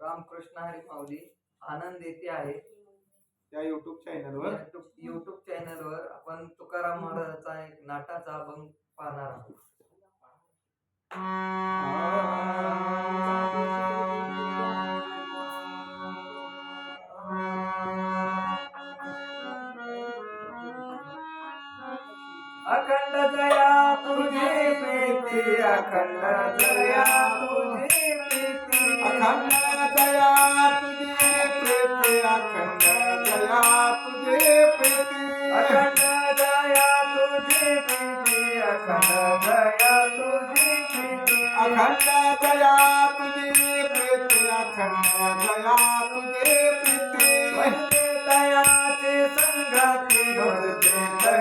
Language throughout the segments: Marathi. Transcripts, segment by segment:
रामकृष्ण हरी माऊली आनंद येते आहे. त्या युट्यूब चॅनलवर युट्यूब चॅनलवर आपण तुकाराम महाराजाचा एक नाटाचा अभंग पाहणार आहोत. अखंड दया तुझे अखंड दया तुझे. अखंड दया तुझे प्रेते तुझे प्रेते। अखंड दया तुझे प्रेते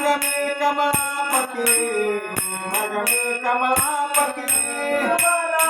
ಮಗನೇ ಕಮಲಾಪತಿ ಮಗನೇ ಕಮಲಾಪತಿ ಕಮಲಾ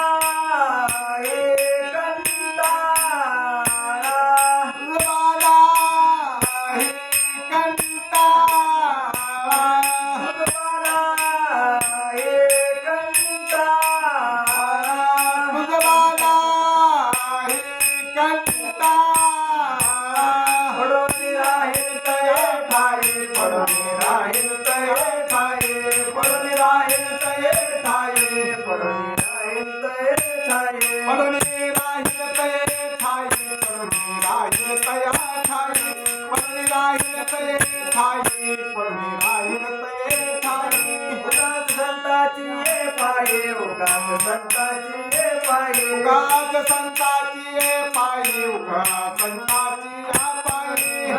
उगाच संताची पायी उगा संताची पायी.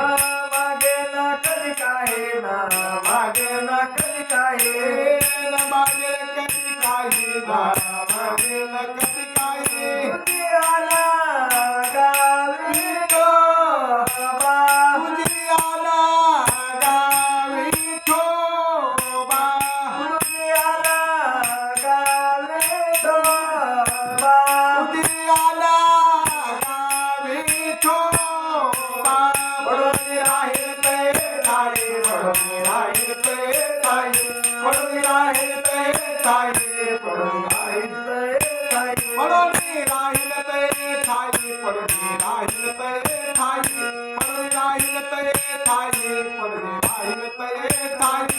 मागेला कधी काही ना मागेला कधी काही. मागेल कधी काही ना मागेल Bye.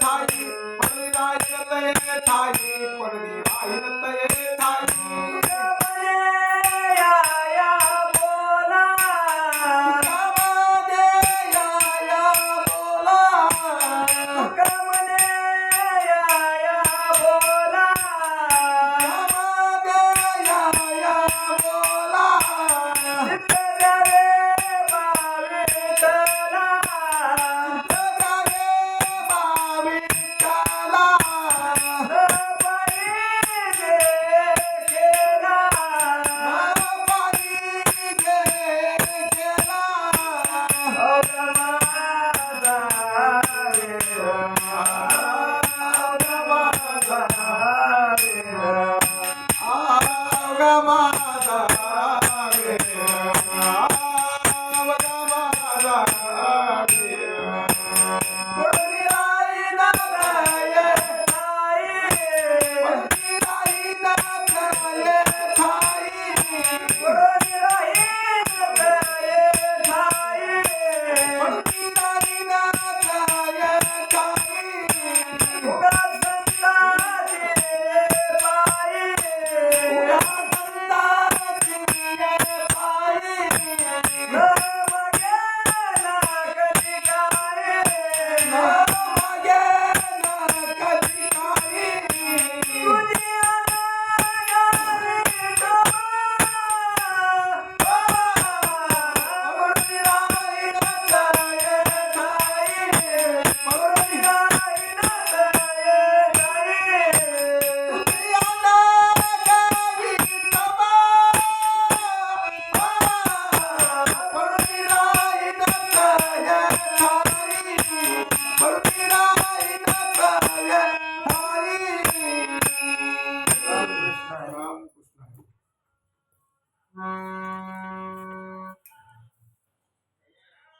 Hare